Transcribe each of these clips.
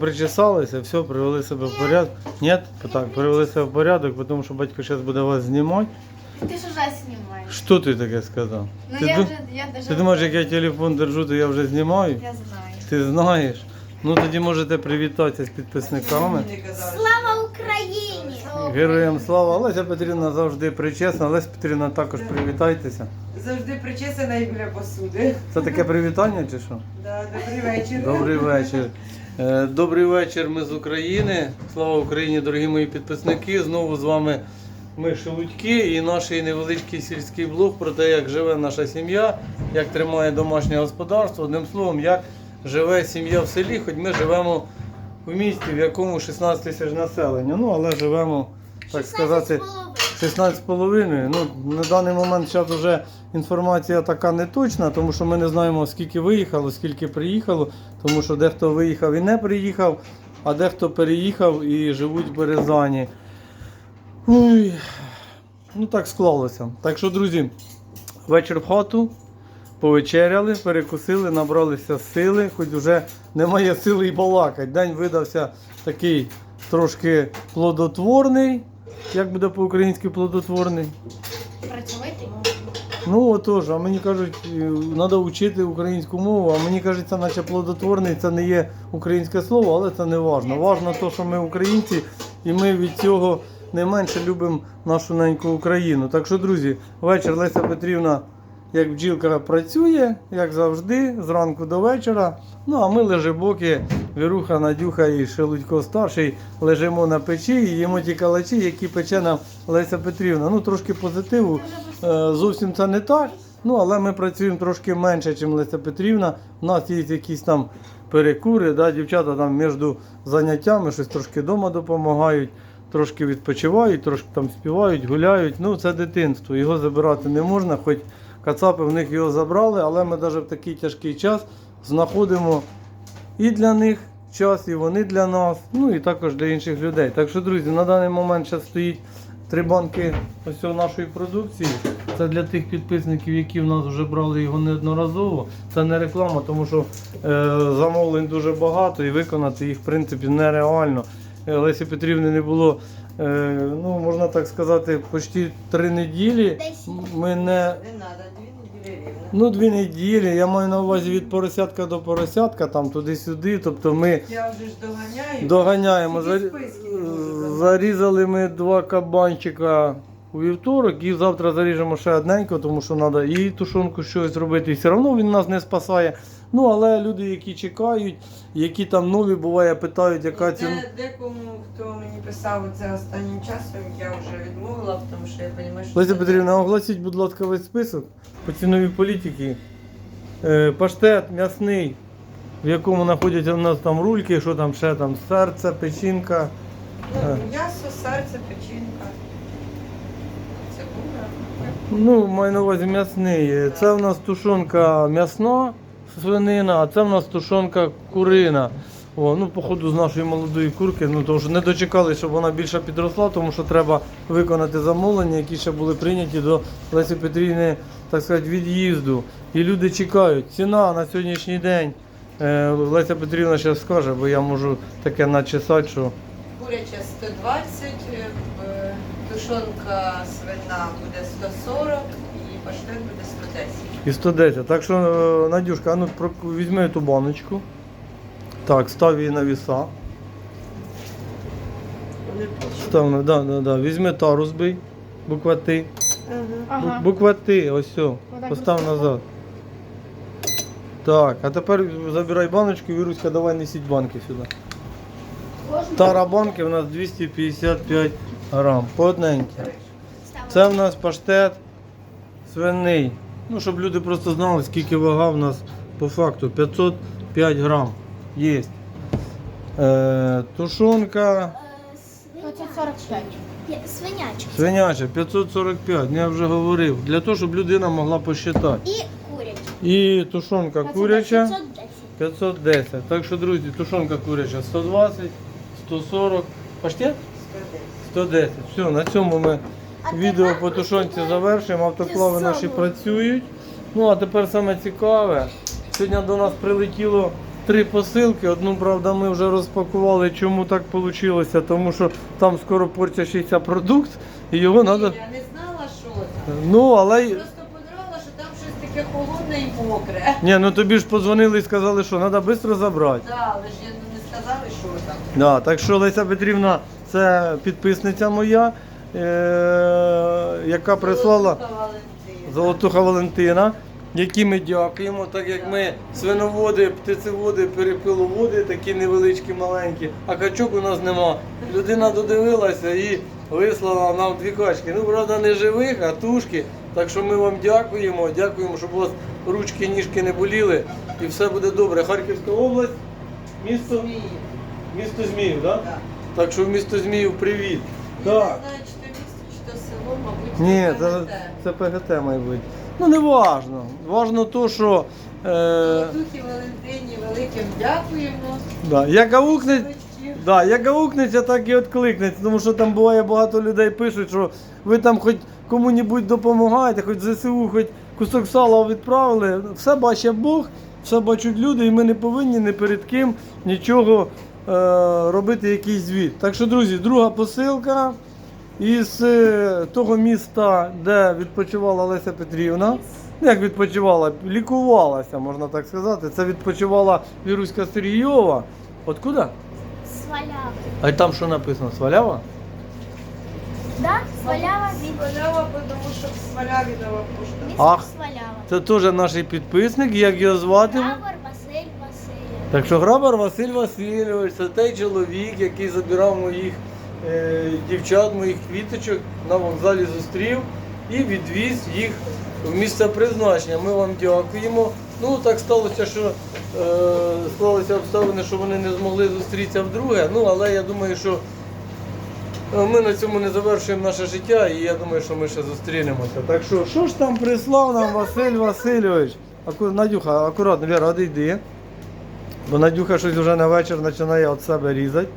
Причесалися, все, привели себе в порядок. Ні, так, привели себе в порядок, тому що батько зараз буде вас знімати. Ты же уже снимаешь. Що ти таке сказав? Ну ти, я ду- уже, я даже... ти думаєш, як я телефон держу, то я вже знімаю? Я знаю. Ти знаєш. Ну тоді можете привітатися з підписниками. Слава Україні! Героям слава! Олеся Петрівна завжди причесна. Олеся Петрівна також привітайтеся. Завжди причесана і біля посуди. Це таке привітання чи що? Да, добрий вечір. Добрий вечір. Е, Добрий вечір, ми з України. Слава Україні, дорогі мої підписники. Знову з вами ми Шелудьки і наш невеличкий сільський блог про те, як живе наша сім'я, як тримає домашнє господарство. Одним словом, як живе сім'я в селі, хоч ми живемо в місті, в якому 16 тисяч населення. Ну, але живемо, так сказати, 16,5. Ну, на даний момент зараз вже інформація така не точна, тому що ми не знаємо, скільки виїхало, скільки приїхало, тому що дехто виїхав і не приїхав, а дехто переїхав і живуть в Березані. Ой, ну так склалося. Так що, друзі, вечір в хату. Повечеряли, перекусили, набралися сили, хоч вже немає сили і балакати. День видався такий трошки плодотворний. Як буде по-українськи плодотворний? Працювати? Ну отож, а мені кажуть, треба вчити українську мову, а мені кажеться, наче плодотворний це не є українське слово, але це не важно. Важно те, що ми українці, і ми від цього не менше любимо нашу неньку Україну. Так що, друзі, вечір Леся Петрівна, як бджілка, працює, як завжди, зранку до вечора. Ну а ми лежебоки, Віруха, Надюха і Шелудько старший лежимо на печі і їмо ті калачі, які пече нам Леся Петрівна. Ну трошки позитиву. Е, Зовсім це не так. Ну, але ми працюємо трошки менше, ніж Леся Петрівна. У нас є якісь там перекури, да, дівчата там між заняттями щось трошки вдома допомагають, трошки відпочивають, трошки там співають, гуляють. Ну, це дитинство, його забирати не можна, хоч кацапи в них його забрали, але ми навіть в такий тяжкий час знаходимо і для них час, і вони для нас, ну і також для інших людей. Так що, друзі, на даний момент ще стоїть три банки ось цього нашої продукції. Це для тих підписників, які в нас вже брали його неодноразово. Це не реклама, тому що е, замовлень дуже багато і виконати їх в принципі нереально. Е, Лесі Петрівни не було, е, ну можна так сказати, почти три неділі. Ми не Ну, дві неділі. Я маю на увазі від поросятка до поросятка, там туди-сюди. Тобто ми Я вже ж доганяю. доганяємо. Тільки Зарі- списки не можу брати. Зарізали ми два кабанчика у вівторок і завтра заріжемо ще одненько, тому що треба і тушонку щось зробити. І все одно він нас не спасає. Ну, але люди, які чекають, які там нові буває, питають, яка ціна. Де, декому, хто мені писав це останнім часом, я вже відмовила, тому що я розумію, що Леся це- Петрівна, оголосіть, будь ласка, весь список по ціновій політики. Е, паштет м'ясний, в якому знаходяться у нас там рульки, що там ще там, серце, печінка. Ну, м'ясо, серце, печінка. Цибуля. Ну, маю на увазі м'ясний. Е, Це в нас тушонка м'ясна свинина, а це в нас тушонка курина. О, ну, походу, з нашої молодої курки, ну тому що не дочекали, щоб вона більше підросла, тому що треба виконати замовлення, які ще були прийняті до Лесі Петрівни, так сказати, від'їзду. І люди чекають. Ціна на сьогоднішній день. е, Леся Петрівна зараз скаже, бо я можу таке начесати, що. Куряча 120, е, е, тушонка свина буде 140 і паштет буде 110. І 110. Так що, е, Надюшка, ну візьми ту баночку. Так, став її на віса. Став на, да, да, да. Візьми тару збий, буква Т. Ага. Буква Т, ось все. Постав назад. Так, а тепер забирай баночку, Віруська, давай несіть банки сюди. Тара банки у нас 255 грам. По одненькій. Це в нас паштет свиний. Ну, щоб люди просто знали, скільки вага в нас по факту. 505 грам. Є. Е, тушонка 545. Свинячок. свиняча 545, ну, я вже говорив. Для того, щоб людина могла посчитати. І курячі. І тушонка куряча 510. 510. Так що, друзі, тушонка куряча 120, 140. Паштет? 110. Все, на цьому ми відео по тушонці завершуємо. Автоклави наші працюють. Ну а тепер саме цікаве. Сьогодні до нас прилетіло три посилки. Одну, правда, ми вже розпакували. Чому так вийшло? Тому що там скоро портящийся продукт, і його треба. Я не знала, що там. Ну, але. Просто подумала, що там щось таке холодне і мокре. Ні, ну тобі ж подзвонили і сказали, що треба швидко забрати. Да, але ж я не сказали, що там. Да, так що Леся Петрівна, це підписниця моя, яка прислала. Золотуха Валентина, якій ми дякуємо, так як ми свиноводи, птицеводи, перепиловоди, такі невеличкі, маленькі, а качок у нас нема. Людина додивилася і вислала нам дві качки. Ну, правда, не живих, а тушки. Так що ми вам дякуємо, дякуємо, щоб у вас ручки, ніжки не боліли і все буде добре. Харківська область, місто, Змії. місто Зміїв, так? Да. Так що в місто Зміїв привіт. Так. Мабуть, Ні, це, це ПГТ має бути. Ну не важно. Важно то, що е, Золотухі Валентині великим дякуємо. да, як аукне, да, як аукнеться, так і відкликнеться. Тому що там буває багато людей пишуть, що ви там хоч кому-небудь допомагаєте, хоч ЗСУ, хоч кусок сала відправили. Все бачить Бог, все бачать люди, і ми не повинні ні перед ким нічого е, робити, якийсь звіт. Так що, друзі, друга посилка. Із е, того міста, де відпочивала Леся Петрівна, як відпочивала, лікувалася, можна так сказати. Це відпочивала Віруська Сергійова. Откуда? Свалява. А там що написано? Свалява? Да? Свалява Свалява, тому що в Сваляві нова пошта. Ах. Свалява. Це теж наш підписник, як його звати. Габар Василь Васильович. Так що Грабар Василь Васильович, це той чоловік, який забирав моїх дівчат, моїх квіточок на вокзалі зустрів і відвіз їх в місце призначення. Ми вам дякуємо. Ну так сталося, що е, склалися обставини, що вони не змогли зустрітися вдруге. Ну але я думаю, що е, ми на цьому не завершуємо наше життя, і я думаю, що ми ще зустрінемося. Так що, що ж там прислав нам Василь Васильович? Аку... Надюха, акуратно, Віра, одійди. Бо Надюха щось вже на вечір починає від себе різати.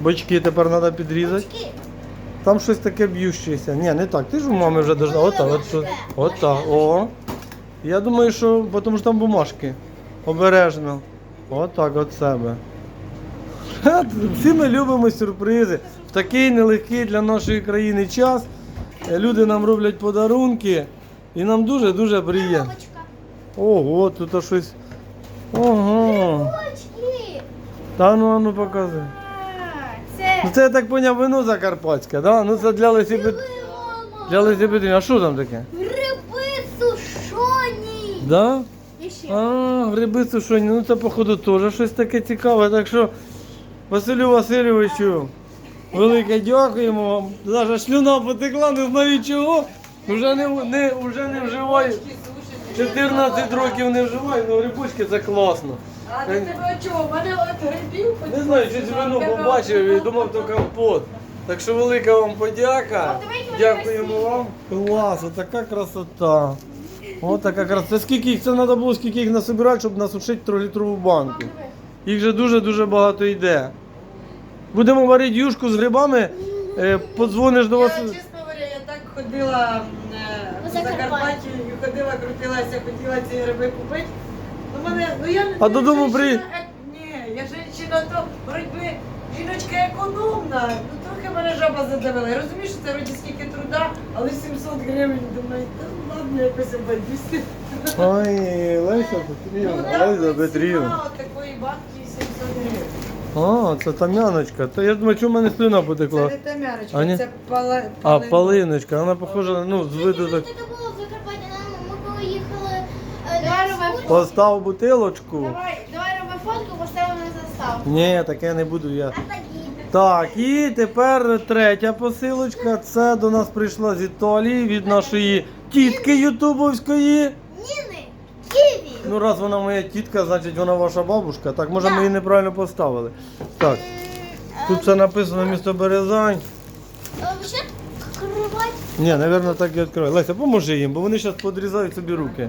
Бочки тепер треба підрізати. Там щось таке б'ющеся. Ні, не так. Ти ж у мами вже должна. От так, от, от. О. Я думаю, що тому що там бумажки. Обережно. От от себе. Ха, Всі ми любимо сюрпризи. В такий нелегкий для нашої країни час. е, Люди нам роблять подарунки. І нам дуже-дуже приємно. Ого, тут щось. Ого. Та ну, а ну показуй. Ну це я так поняв вино закарпатське, да? Ну це для Лесі Пет... Для Лесі А що там таке? Гриби сушоні. Да? і ще. А, гриби сушені, ну це походу теж щось таке цікаве. Так що Василю Васильовичу, велике дякуємо вам. Даже шлюна потекла, не знаю чого. Уже не, не, уже не вживаю. 14 років не вживаю, ну грибочки це класно. А ти тебе чого? У мене от грибів. Не знаю, щось вино побачив і думав, то компот. Так що велика вам подяка. Дякуємо вам. Клас, така красота. Ось така красота. Скільки їх це треба було, скільки їх насобирати, щоб насушити 3-літрову банку. Їх вже дуже-дуже багато йде. Будемо варити юшку з грибами. Е, подзвониш до Я, вас. чесно говоря, я так ходила е, У в Закарпатті. Закарпатті, ходила, крутилася, хотіла ці гриби купити. Ну, мене, ну я не А додому при- ек- Ні, я жінка, то боротьби, жіночка економна. Ну трохи мене жаба задавила. Я розумію, що це вроді скільки труда, але 700 гривень, думаю, та ладно, якось обойдуся. Ой, Леся Ну, Петрівна, так, Леся Петрівна. такої банки 700 гривень. А, це там'яночка. Та я думаю, чому в мене слюна Це потекла. не тамярочка, А, ні? це пала... А, палиночка, вона похожа, ну, з виду так. Було Постав бутилочку. Давай, давай роби фотку, поставимо на заставку. Ні, таке не буду я. Так, і тепер третя посилочка. Це до нас прийшла з Італії від нашої тітки Ютубовської. Ніни. Ківі. Ну, раз вона моя тітка, значить вона ваша бабушка. Так, може ми її неправильно поставили. Так, тут все написано місто Березань. Е. Ні, напевно, так і відкриваю. Леся, поможи їм, бо вони зараз подрізають собі руки.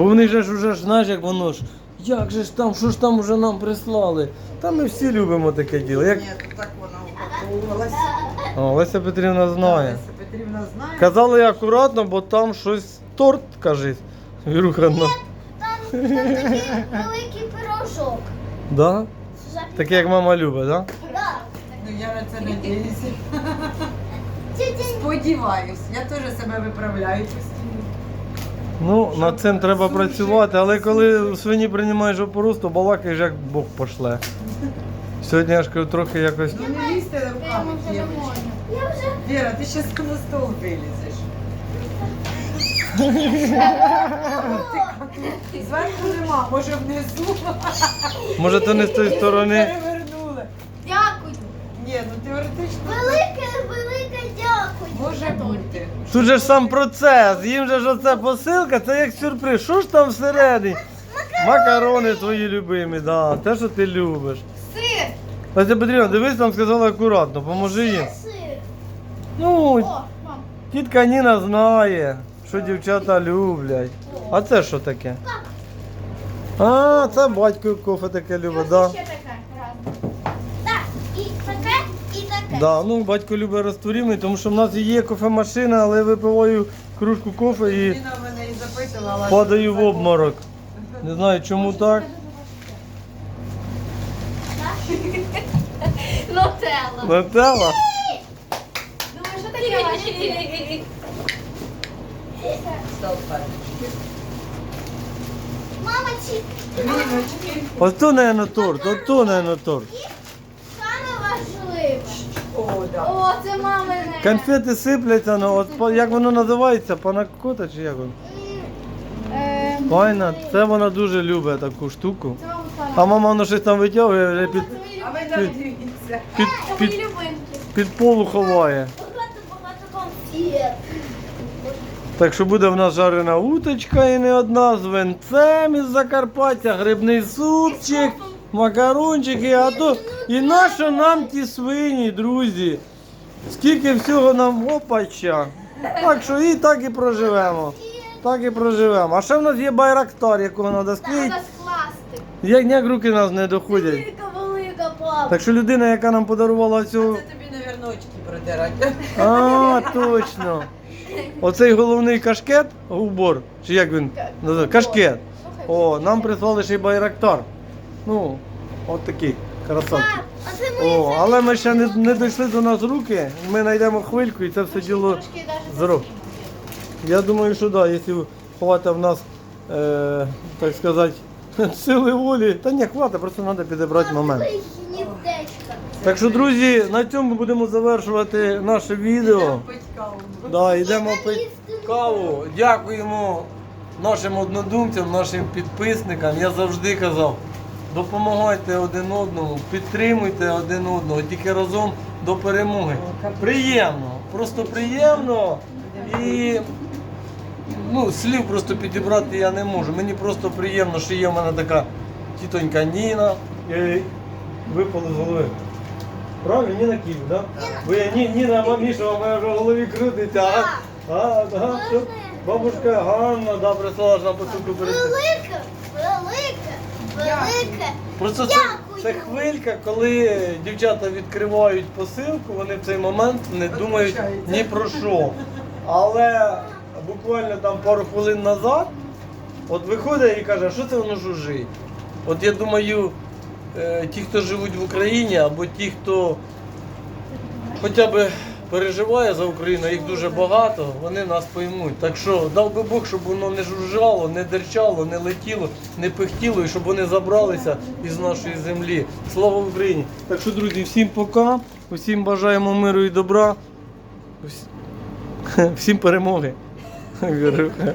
Бо вони ж уже ж знаєш, як воно ж. Як же ж там, що ж там вже нам прислали? Та ми всі любимо таке діло. Як... Ні, то так вона упаковувалася. О, Леся Петрівна знає. Леся Петрівна знає. Казали акуратно, бо там щось торт, кажись. Віруха, на- Там, там такий великий пирожок. Да? Таке як мама любить, да? Да. Ну я на це надіюся. Сподіваюсь, я теж себе виправляю. Ну, над цим треба працювати, але коли у свині приймаєш опорус, то балакаєш як Бог пошле. Сьогодні я ж кажу, трохи якось. Ну не лізьте руками, вже Віра, ти ще на стол вилізеш. Зверху нема, може внизу. Може, то не з тої сторони. Перевернули. Дякую. Ні, ну теоретично велике. Може бути. Тут же ж сам процес. Їм же ж оце посилка, це як сюрприз. Що ж там всередині? Макарони твої любимі, да. те, що ти любиш. Сир. Леся Петрівна, дивись, там сказали акуратно, поможи їм. Сир. Ну, О, мам. тітка Ніна знає, що дівчата люблять. А це що таке? А, це батько кофе таке любить, І да. ще таке. Да, ну батько любить розтворімий, тому що в нас і є кофемашина, але випиваю кружку кофе і Ліна мене і запитувала. падаю в обморок. Не знаю чому так. Нутелла. Нателла? Думаю, що таке ваші? Супер. Мама, чи. Ото, наверное, торт, ото, наверное, торт. О, це мамине. Конфети сипляться, ну от по- як воно називається? Панакота чи як воно? Ем, Файна, це вона дуже любить таку штуку. Це А мама воно щось там витягує, вже під, А ви там дивіться. під, Це під, мої любимки. під полу ховає. Багато-багато конфет. Так що буде в нас жарена уточка і не одна з венцем із Закарпаття, грибний супчик, макарончики, а то і нащо нам ті свині, друзі? Скільки всього нам опача. Так що і так і проживемо. Так і проживемо. А ще в нас є байрактар, якого треба склеїти. Скласти. Як ніяк руки нас не доходять. Велика, велика папа. Так що людина, яка нам подарувала цю. Це тобі, навірно, очки протирати. А, точно. Оцей головний кашкет, убор, чи як він називає? Кашкет. О, нам прислали ще й байрактар. Ну, от такий красавчик. Пап, а це О, але ми ще не, не дійшли до нас руки. Ми знайдемо хвильку і це все діло. Навіть Я думаю, що так, да, якщо хватить в нас, е, так сказати, сили волі, та ні, хватить, просто треба підібрати момент. Так що, друзі, на цьому будемо завершувати наше відео. Да, йдемо пити каву. Дякуємо нашим однодумцям, нашим підписникам. Я завжди казав, допомагайте один одному, підтримуйте один одного, тільки разом до перемоги. Приємно, просто приємно. І ну, слів просто підібрати я не можу. Мені просто приємно, що є в мене така тітонька Ніна. Я їй випало з голови. Правильно, Ніна Київ, так? Да? Ви Ні, Ніна Маміша, у мене вже в голові крутиться. А, а, да, що? Бабушка Ганна, да, прислала ж нам посилку перед. Велике. Просто це, Дякую. це хвилька, коли дівчата відкривають посилку, вони в цей момент не думають ні про що. Але буквально там пару хвилин назад, от виходить і каже, що це воно жужжить. От я думаю, е, ті, хто живуть в Україні, або ті, хто хоча б переживає за Україну, їх дуже багато, вони нас поймуть. Так що дав би Бог, щоб воно не жужжало, не дерчало, не летіло, не пихтіло, і щоб вони забралися із нашої землі. Слава Україні! Так що, друзі, всім пока, усім бажаємо миру і добра, всі- всім перемоги.